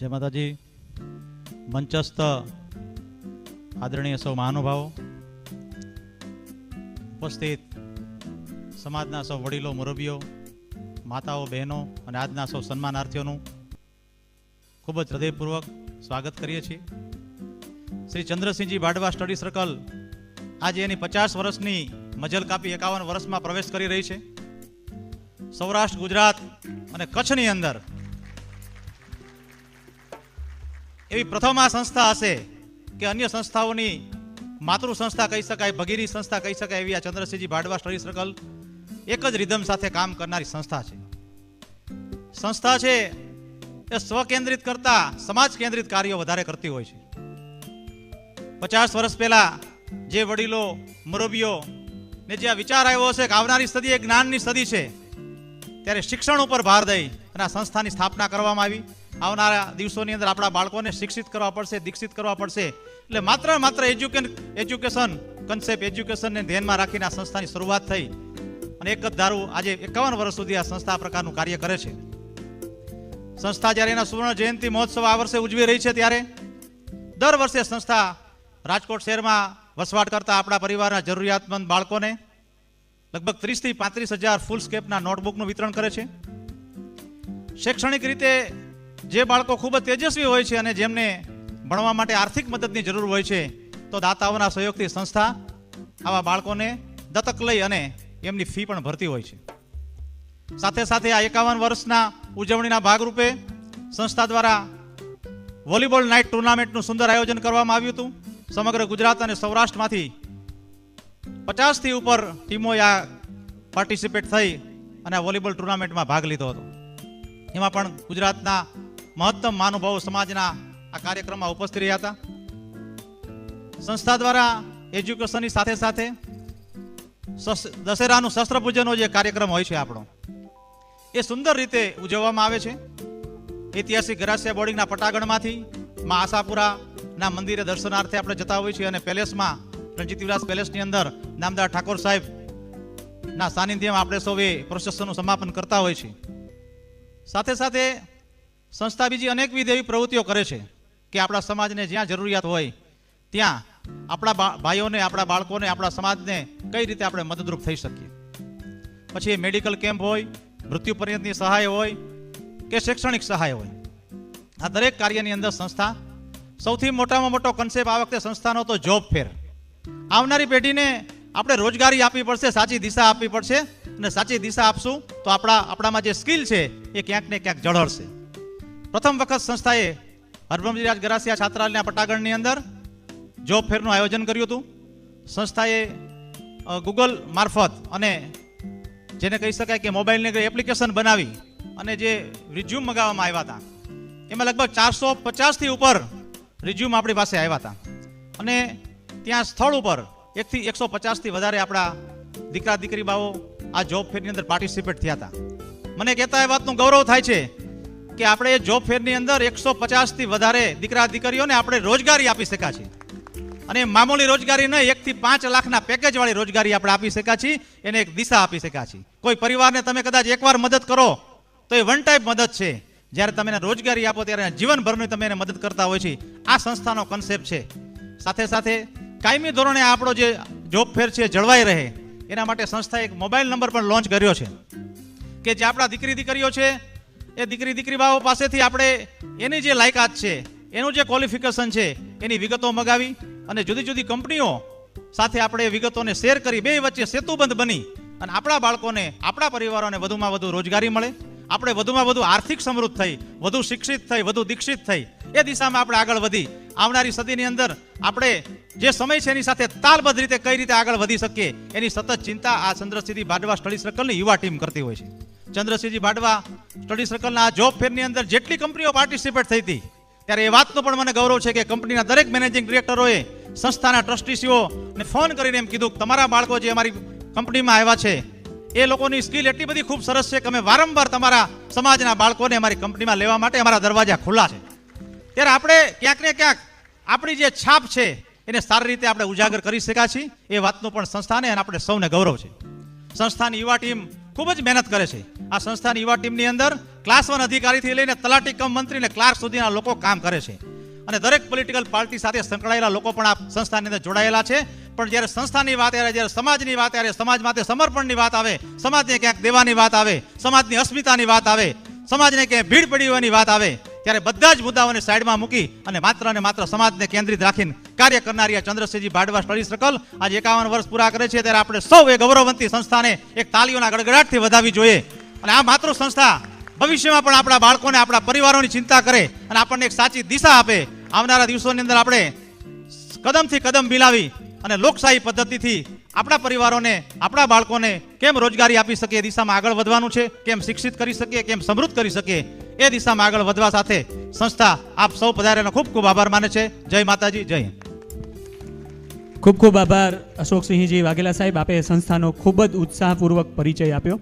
જય માતાજી. મંચસ્થ આદરણીય સૌ મહાનુભાવો. ઉપસ્થિત સમાજના સૌ વડીલો, મુરબીઓ, માતાઓ, બહેનો અને આજના સૌ સન્માનાર્થીઓનું ખૂબ જ હૃદયપૂર્વક સ્વાગત કરીએ છીએ. શ્રી ચંદ્રસિંહજી બાડવા સ્ટડી સર્કલ આજે એની પચાસ વર્ષની મજલ કાપી એકાવન વર્ષમાં પ્રવેશ કરી રહી છે. સૌરાષ્ટ્ર, ગુજરાત અને કચ્છની અંદર એવી પ્રથમ આ સંસ્થા હશે કે અન્ય સંસ્થાઓની માતૃ સંસ્થા કહી શકાય, ભગીરી સંસ્થા કહી શકાય એવી આ ચંદ્રસિંહજી ભાડવા સ્ટડી સર્કલ એક જ રિધમ સાથે કામ કરનારી સંસ્થા છે. સંસ્થા છે એ સ્વકેન્દ્રિત કરતા સમાજ કેન્દ્રિત કાર્યો વધારે કરતી હોય છે. પચાસ વર્ષ પહેલા જે વડીલો, મુરબીઓ ને જે વિચાર આવ્યો હશે કે આવનારી સદી એ જ્ઞાનની સદી છે, ત્યારે શિક્ષણ ઉપર ભાર દઈ અને આ સંસ્થાની સ્થાપના કરવામાં આવી. આવનારા દિવસોની અંદર આપણા બાળકોને શિક્ષિત કરવા પડશે, દીક્ષિત કરવા પડશે. એટલે માત્ર માત્ર એજ્યુકેન એજ્યુકેશન કન્સેપ્ટ એજ્યુકેશનને ધ્યાનમાં રાખીને આ સંસ્થાની શરૂઆત થઈ. અને એક જ ધારું આજે એકાવન વર્ષ સુધી આ સંસ્થા આ પ્રકારનું કાર્ય કરે છે. સંસ્થા જ્યારે એના સુવર્ણ જયંતિ મહોત્સવ આ વર્ષે ઉજવી રહી છે ત્યારે દર વર્ષે સંસ્થા રાજકોટ શહેરમાં વસવાટ કરતા આપણા પરિવારના જરૂરિયાતમંદ બાળકોને લગભગ ત્રીસથી પાંત્રીસ હજાર ફૂલ સ્કેપના નોટબુકનું વિતરણ કરે છે. શૈક્ષણિક રીતે જે બાળકો ખૂબ જ તેજસ્વી હોય છે અને જેમને ભણવા માટે આર્થિક મદદની જરૂર હોય છે, તો દાતાઓના સહયોગથી સંસ્થા આવા બાળકોને દત્તક લઈ અને એમની ફી પણ ભરતી હોય છે. સાથે સાથે આ એકાવન વર્ષના ઉજવણીના ભાગરૂપે સંસ્થા દ્વારા વોલીબોલ નાઇટ ટુર્નામેન્ટનું સુંદર આયોજન કરવામાં આવ્યું હતું. સમગ્ર ગુજરાત અને સૌરાષ્ટ્રમાંથી પચાસથી ઉપર ટીમોએ આ પાર્ટિસિપેટ થઈ અને વોલીબોલ ટુર્નામેન્ટમાં ભાગ લીધો હતો. એમાં પણ ગુજરાતના મહત્તમ મહાનુભાવો સમાજના આ કાર્યક્રમમાં ઉપસ્થિત રહ્યા હતા. સંસ્થા દ્વારા એજ્યુકેશનની સાથે સાથે દશેરાનું શસ્ત્ર પૂજનનો જે કાર્યક્રમ હોય છે આપણો, એ સુંદર રીતે ઉજવવામાં આવે છે. ઐતિહાસિક ગરાસિયા બોર્ડિંગના પટાગણમાંથી મા આશાપુરાના મંદિરે દર્શનાર્થે આપણે જતા હોઈએ છીએ અને પેલેસમાં રણજીત વિલાસ પેલેસની અંદર નામદાર ઠાકોર સાહેબ ના સાનિધ્યમાં આપણે સૌએ પ્રોસેસનું સમાપન કરતા હોય છે સાથે સાથે સંસ્થા બીજી અનેકવિધ એવી પ્રવૃત્તિઓ કરે છે કે આપણા સમાજને જ્યાં જરૂરિયાત હોય, ત્યાં આપણા ભાઈઓને, આપણા બાળકોને, આપણા સમાજને કઈ રીતે આપણે મદદરૂપ થઈ શકીએ. પછી એ મેડિકલ કેમ્પ હોય, મૃત્યુ પર્યંતની સહાય હોય કે શૈક્ષણિક સહાય હોય. આ દરેક કાર્યની અંદર સંસ્થા સૌથી મોટામાં મોટો કન્સેપ્ટ આ વખતે સંસ્થાનો તો જોબ ફેર આવનારી પેઢીને આપણે રોજગારી આપવી પડશે, સાચી દિશા આપવી પડશે અને સાચી દિશા આપશું તો આપણા, આપણામાં જે સ્કિલ છે એ ક્યાંક ને ક્યાંક જળહળશે પ્રથમ વખત સંસ્થાએ હરબ્રહ્મજીરાજ ગરાસિયા છાત્રાલયના પટાગણની અંદર જોબ ફેરનું આયોજન કર્યું હતું. સંસ્થાએ ગૂગલ મારફત અને જેને કહી શકાય કે મોબાઈલની એપ્લિકેશન બનાવી અને જે રિઝ્યુમ મગાવવામાં આવ્યા હતા. એમાં લગભગ ચારસો પચાસથી ઉપર રિઝ્યુમ આપણી પાસે આવ્યા હતા. અને ત્યાં સ્થળ ઉપર એકથી એકસો પચાસથી વધારે આપણા દીકરા દીકરી બાઓ આ જોબ ફેરની અંદર પાર્ટિસિપેટ થયા હતા. મને કહેતા એ વાતનું ગૌરવ થાય છે કે આપણે એ જોબ ફેરની અંદર એકસો પચાસથી વધારે દીકરા દીકરીઓને આપણે રોજગારી આપી શક્યા છીએ. અને મામૂલી રોજગારી નહીં, એકથી પાંચ લાખના પેકેજ વાળી રોજગારી આપણે આપી શક્યા છીએ, એને એક દિશા આપી શક્યા છીએ. કોઈ પરિવારને તમે કદાચ એકવાર મદદ કરો, તો એ વન ટાઈપ મદદ છે. જ્યારે તમે એને રોજગારી આપો, ત્યારે જીવનભરની તમે એને મદદ કરતા હોય છે. આ સંસ્થાનો કન્સેપ્ટ છે. સાથે સાથે કાયમી ધોરણે આપણો જે જોબ ફેર છે, જળવાઈ રહે, એના માટે સંસ્થાએ એક મોબાઈલ નંબર પણ લોન્ચ કર્યો છે. કે જે આપણા દીકરી દીકરીઓ છે એ દીકરી દીકરી બાઓ પાસેથી આપણે એની જે લાયકાત છે, એનું જે ક્વોલિફિકેશન છે, એની વિગતો મગાવી અને જુદી જુદી કંપનીઓ સાથે આપણે એ વિગતોને શેર કરી, બે વચ્ચે સેતુબંધ બની અને આપણા બાળકોને, આપણા પરિવારોને વધુમાં વધુ રોજગારી મળે, આપણે વધુમાં વધુ આર્થિક સમૃદ્ધ થઈ, વધુ શિક્ષિત થઈ, વધુ દીક્ષિત થઈ, એ દિશામાં આપણે આગળ વધી, આવનારી સદીની અંદર આપણે જે સમય છે એની સાથે તાલબદ્ધ રીતે કઈ રીતે આગળ વધી શકીએ, એની સતત ચિંતા આ ચંદ્રસિંહજી ભાડવા સ્ટડી સર્કલની યુવા ટીમ કરતી હોય છે. ચંદ્રસિંહજી ભાટવા સ્ટડી સર્કલના જોબ ફેરની અંદર જેટલી કંપનીઓ પાર્ટિસિપેટ થઈ હતી, ત્યારે એ વાતનો પણ મને ગૌરવ છે કે કંપનીના દરેક મેનેજિંગ ડિરેક્ટરોએ સંસ્થાના ટ્રસ્ટીસીઓને ફોન કરીને એમ કીધું કે તમારા બાળકો જે અમારી કંપનીમાં આવ્યા છે, એ લોકોની સ્કિલ એટલી બધી ખૂબ સરસ છે કે અમે વારંવાર તમારા સમાજના બાળકોને અમારી કંપનીમાં લેવા માટે અમારા દરવાજા ખુલ્લા છે. ત્યારે આપણે ક્યાંક ને ક્યાંક આપણી જે છાપ છે, એને સારી રીતે આપણે ઉજાગર કરી શક્યા છીએ એ વાતનું પણ સંસ્થાને અને આપણે સૌને ગૌરવ છે. સંસ્થાની યુવા ટીમ ખૂબ જ મહેનત કરે છે. આ સંસ્થાની યુવા ટીમની અંદર ક્લાસ વન અધિકારીથી લઈને તલાટી કમ મંત્રી અને ક્લાર્ક સુધીના લોકો કામ કરે છે. અને દરેક પોલિટિકલ પાર્ટી સાથે સંકળાયેલા લોકો પણ આ સંસ્થાની અંદર જોડાયેલા છે. પણ જ્યારે સંસ્થાની વાત આવે, જ્યારે સમાજની વાત આવે, સમાજ માટે સમર્પણની વાત આવે, સમાજને ક્યાંક દેવાની વાત આવે, સમાજની અસ્મિતાની વાત આવે, સમાજને ક્યાંય ભીડ પડી હોવાની વાત આવે ત્યારે બધા જ મુદ્દાઓને સાઈડમાં મૂકી અને માત્ર અને માત્ર સમાજને કેન્દ્રિત રાખીને કાર્ય કરનારી આ ચંદ્રસિંહજી ભાડવા સ્ટડી સર્કલ આજે એકાવન વર્ષ પૂરા કરે છે, ત્યારે આપણે સૌ એ ગૌરવવંતી સંસ્થાને એક તાલીઓના ગડગડાટથી વધાવી જોઈએ. અને આ માતૃ સંસ્થા ભવિષ્યમાં પણ આપણા બાળકોને, આપણા પરિવારોની ચિંતા કરે અને આપણને એક સાચી દિશા આપે. આવનારા દિવસોની અંદર આપણે કદમથી કદમ મિલાવી અને લોકશાહી પદ્ધતિથી આપણા પરિવારોને, આપણા બાળકોને કેમ રોજગારી આપી શકીએ દિશામાં આગળ વધવાનું છે, કેમ શિક્ષિત કરી શકીએ, કેમ સમૃદ્ધ કરી શકીએ એ દિશામાં આગળ વધવા સાથે સંસ્થા આપ સૌ પધારેનો ખૂબ ખૂબ આભાર માને છે. જય માતાજી, જય ખૂબ ખૂબ આભાર અશોકસિંહજી વાઘેલા સાહેબ. આપે સંસ્થાનો ખૂબ જ ઉત્સાહપૂર્વક પરિચય આપ્યો.